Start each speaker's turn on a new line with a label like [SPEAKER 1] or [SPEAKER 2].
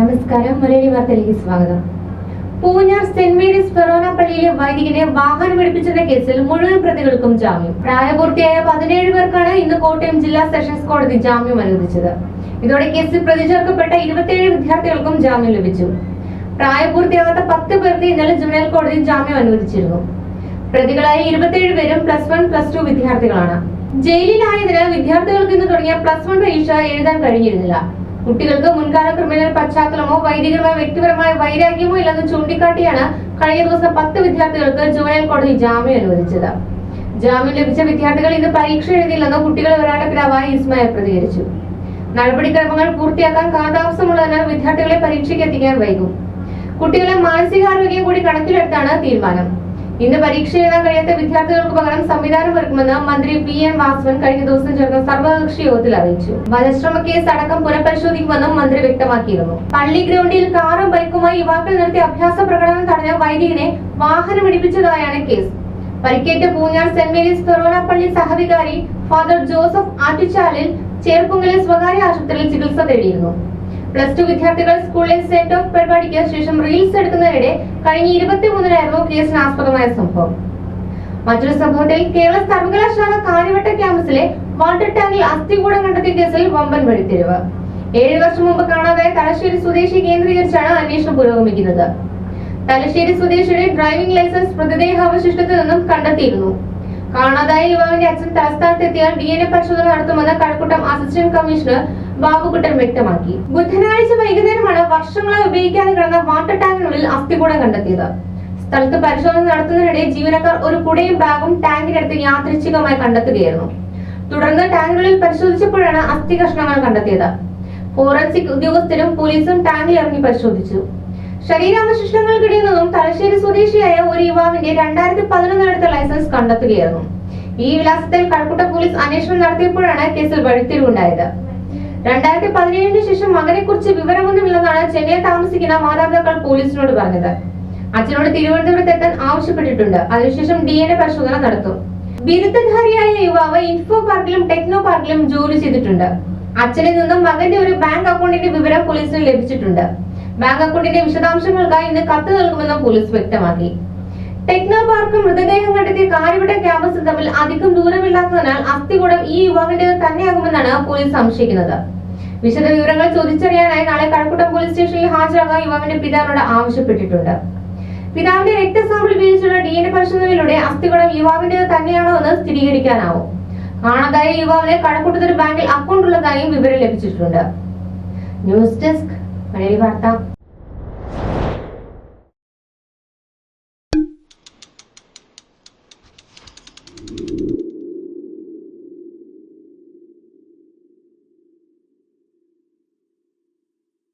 [SPEAKER 1] നമസ്കാരം മലയാളി വാർത്തയിലേക്ക് സ്വാഗതം. പൂഞ്ഞാർ സെന്റ് മേരീസ് ഫെറോന പള്ളിയിലെ വൈദികനെ വാഹനം പിടിപ്പിച്ചെന്ന കേസിൽ മുഴുവൻ പ്രതികൾക്കും ജാമ്യം. പ്രായപൂർത്തിയായ പതിനേഴ് പേർക്കാണ് ഇന്ന് കോട്ടയം ജില്ലാ സെഷൻസ് കോടതി ജാമ്യം അനുവദിച്ചത്. ഇതോടെ കേസിൽ പ്രതി ചേർക്കപ്പെട്ട ഇരുപത്തിയേഴ് വിദ്യാർത്ഥികൾക്കും ജാമ്യം ലഭിച്ചു. പ്രായപൂർത്തിയാകാത്ത പത്ത് പേർക്ക് ഇന്നലെ ജുനൽ കോടതി ജാമ്യം അനുവദിച്ചിരുന്നു. പ്രതികളായ ഇരുപത്തിയേഴ് പേരും പ്ലസ് വൺ പ്ലസ് ടു വിദ്യാർത്ഥികളാണ്. ജയിലിലായതിനാൽ വിദ്യാർത്ഥികൾക്ക് ഇന്ന് തുടങ്ങിയ പ്ലസ് വൺ പരീക്ഷ എഴുതാൻ കഴിഞ്ഞിരുന്നില്ല. കുട്ടികൾക്ക് മുൻകാല ക്രിമിനൽ പശ്ചാത്തലമോ വൈദികരമായ വ്യക്തിപരമായ വൈരാഗ്യമോ ഇല്ലെന്ന് ചൂണ്ടിക്കാട്ടിയാണ് കഴിഞ്ഞ ദിവസം പത്ത് വിദ്യാർത്ഥികൾക്ക് ജുവനൽ കോടതി ജാമ്യം അനുവദിച്ചത്. ജാമ്യം ലഭിച്ച വിദ്യാർത്ഥികൾ ഇന്ന് പരീക്ഷ എഴുതിയില്ലെന്ന് കുട്ടികൾ ഒരാളുടെ പിതാവായ ഇസ്മായിൽ പ്രതികരിച്ചു. നടപടിക്രമങ്ങൾ പൂർത്തിയാക്കാൻ കാലതാമസമുള്ളതിനാൽ വിദ്യാർത്ഥികളെ പരീക്ഷയ്ക്ക് എത്തിക്കാൻ വൈകും. കുട്ടികളെ മാനസികാരോഗ്യം കൂടി കണക്കിലെടുത്താണ് തീരുമാനം. ഇന്ന് പരീക്ഷ എഴുതാൻ കഴിയാത്ത വിദ്യാർത്ഥികൾക്ക് പകരം സംവിധാനം ഒരുക്കുമെന്ന് മന്ത്രി പി എൻ വാസവൻ കഴിഞ്ഞ ദിവസം ചേർന്ന സർവകക്ഷി യോഗത്തിൽ അറിയിച്ചു. വധശ്രമ കേസ് അടക്കം പുനഃപരിശോധിക്കുമെന്നും മന്ത്രി വ്യക്തമാക്കിയിരുന്നു. പള്ളി ഗ്രൗണ്ടിൽ കാറും ബൈക്കുമായി യുവാക്കൾ നടത്തിയ അഭ്യാസ പ്രകടനം തടഞ്ഞ വൈദികനെ വാഹനം ഇടിപ്പിച്ചതായാണ് കേസ് പരിക്കേറ്റ പൂഞ്ഞാർ സെന്റ് മേരീസ് പള്ളി സഹവികാരി ഫാദർ ജോസഫ് ആറ്റുചാലിൽ ചേർപ്പുങ്കലെ സ്വകാര്യ ആശുപത്രിയിൽ ചികിത്സ തേടിയിരുന്നു. പ്ലസ് ടു വിദ്യാർത്ഥികൾ സ്കൂളിലെ സെറ്റ് ഓഫ് പരിപാടിക്ക് ശേഷം റീൽസ് എടുക്കുന്നതിനിടെ കഴിഞ്ഞ ഇരുപത്തിമൂന്നിനായിരുന്നു കേസിനാസ്പദമായ സംഭവം. മറ്റൊരു സംഭവത്തിൽ കേരള സർവകലാശാല കാര്യവട്ട ക്യാമ്പസിലെ വാട്ടർ ടാങ്കിൽ അസ്ഥികൂടം കണ്ടെത്തിയ കേസിൽ വമ്പൻ വെടിത്തിരിവ് ഏഴ് വർഷം മുമ്പ് കാണാതായ തലശ്ശേരി സ്വദേശി കേന്ദ്രീകരിച്ചാണ് അന്വേഷണം പുരോഗമിക്കുന്നത്. തലശ്ശേരി സ്വദേശിയുടെ ഡ്രൈവിംഗ് ലൈസൻസ് മൃതദേഹാവശിഷ്ടത്തിൽ നിന്നും കണ്ടെത്തിയിരുന്നു. കാണാതായ യുവാവിന്റെ അച്ഛൻ തലസ്ഥാനത്തെത്തിയാൽ ഡി എൻ എ പരിശോധന നടത്തുമെന്ന് കഴക്കൂട്ടം അസിസ്റ്റന്റ് കമ്മീഷണർ ബാബുകുട്ടൻ വ്യക്തമാക്കി. ബുധനാഴ്ച വൈകുന്നേരമാണ് വർഷങ്ങളായി ഉപയോഗിക്കാതെ കിടന്ന വാട്ടർ ടാങ്കിനുള്ളിൽ അസ്ഥികൂടം കണ്ടെത്തിയത്. സ്ഥലത്ത് പരിശോധന നടത്തുന്നതിനിടെ ജീവനക്കാർ ഒരു കുടയും ബാഗും ടാങ്കിനടുത്ത് യാദൃച്ഛികമായി കണ്ടെത്തുകയായിരുന്നു. തുടർന്ന് ടാങ്കിനുള്ളിൽ പരിശോധിച്ചപ്പോഴാണ് അസ്ഥി കഷ്ണങ്ങൾ കണ്ടെത്തിയത്. ഫോറൻസിക് ഉദ്യോഗസ്ഥരും പോലീസും ടാങ്കിൽ ഇറങ്ങി പരിശോധിച്ചു. ശരീരാവശിഷ്ടങ്ങൾക്കിടയിൽ നിന്നും തലശ്ശേരി സ്വദേശിയായ ഒരു യുവാവിന്റെ രണ്ടായിരത്തി പതിനൊന്ന് എടുത്ത ലൈസൻസ് കണ്ടെത്തുകയായിരുന്നു. ഈ വിലാസത്തിൽ കഴക്കൂട്ട പോലീസ് അന്വേഷണം നടത്തിയപ്പോഴാണ് കേസിൽ വഴിത്തിരിവുണ്ടായത്. രണ്ടായിരത്തി പതിനേഴിന് ശേഷം മകനെ കുറിച്ച് വിവരമൊന്നുമില്ലെന്നാണ് ചെന്നൈയിൽ താമസിക്കുന്ന മാതാപിതാക്കൾ പോലീസിനോട് പറഞ്ഞത്. അച്ഛനോട് തിരുവനന്തപുരത്ത് എത്താൻ ആവശ്യപ്പെട്ടിട്ടുണ്ട്. അതിനുശേഷം ഡി എൻ എ പരിശോധന നടത്തും. ബിരുദധാരിയായ യുവാവ് ഇൻഫോ പാർക്കിലും ടെക്നോ പാർക്കിലും ജോലി ചെയ്തിട്ടുണ്ട്. അച്ഛനിൽ നിന്നും മകന്റെ ഒരു ബാങ്ക് അക്കൗണ്ടിന്റെ വിവരം പോലീസിന് ലഭിച്ചിട്ടുണ്ട്. ബാങ്ക് അക്കൗണ്ടിന്റെ വിശദാംശങ്ങൾക്കായി ഇന്ന് കത്ത് നൽകുമെന്നും പോലീസ് വ്യക്തമാക്കി. ടെക്നോ പാർക്ക് മൃതദേഹം കണ്ടെത്തിയ കാര്യവിട ക്യാമ്പസും തമ്മിൽ അധികം ദൂരമില്ലാത്തതിനാൽ അസ്ഥികൂടം ഈ യുവാവിന്റെ തന്നെയാകുമെന്നാണ് പോലീസ് സംശയിക്കുന്നത്. വിശദ വിവരങ്ങൾ ചോദിച്ചറിയാനായി നാളെ കഴക്കൂട്ടം പോലീസ് സ്റ്റേഷനിൽ ഹാജരാകാൻ യുവാവിന്റെ പിതാവിനോട് ആവശ്യപ്പെട്ടിട്ടുണ്ട്. പിതാവിന്റെ രക്തസാമ്പിൾ ഉപയോഗിച്ചുള്ള ഡി എൻ എ പരിശോധനയിലൂടെ അസ്ഥികുടം യുവാവിന്റേത് തന്നെയാണോ എന്ന് സ്ഥിരീകരിക്കാനാവും. കാണാതായ യുവാവിനെ കഴക്കൂട്ടത്തൊരു ബാങ്കിൽ അക്കൗണ്ട് ഉള്ളതായും വിവരം ലഭിച്ചിട്ടുണ്ട്. ന്യൂസ് ഡെസ്ക് മലയാളി വാർത്ത